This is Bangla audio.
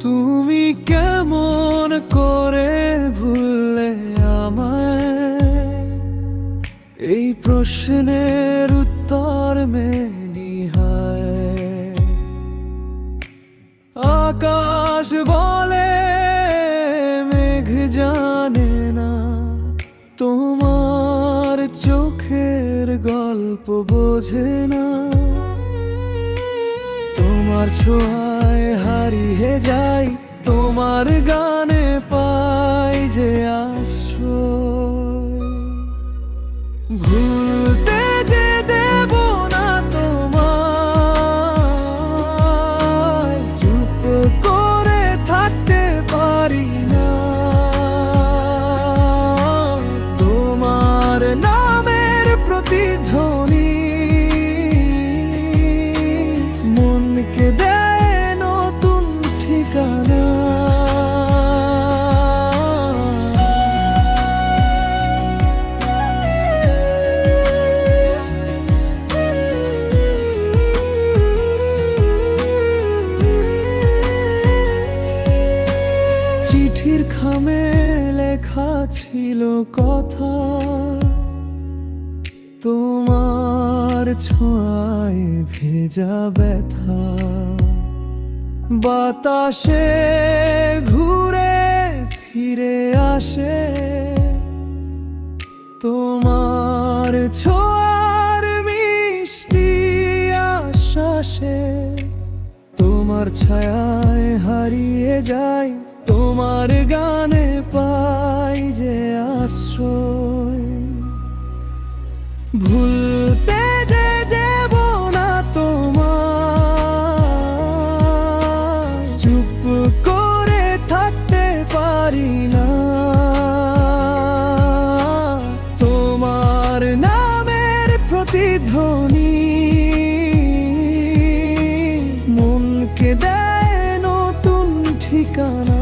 তুমি কেমন করে ভুললে আমায়? এই প্রশ্নের উত্তর মে আকাশ বলে, মেঘ জানে না। তোমার চোখের গল্প বোঝে না। তোমার ছোঁয়া হারিয়ে যাই, তোমার গানে পাই যে আশ্রয়। ভুলতে যে দেব না তোমায়, চুপ করে থাকতে পারি না। তোমার নামের প্রতিধ্বনি চিঠির খামে লেখা ছিল কথা। তোমার ছোঁয়ায় ভেজা ব্যথা। বাতাসে ঘুরে ফিরে আসে। তোমার ছোঁয়ার মিষ্টি আশ্বাসে তোমার ছায়ায় হারিয়ে যাই তোমার গানে পাই যে আশ্রয়। ভুলতে ধনী তোমার চুপ করে থাকতে পারি না। তোমার নামের প্রতিধ্বনি মনকে দেয় নতুন ঠিকানা।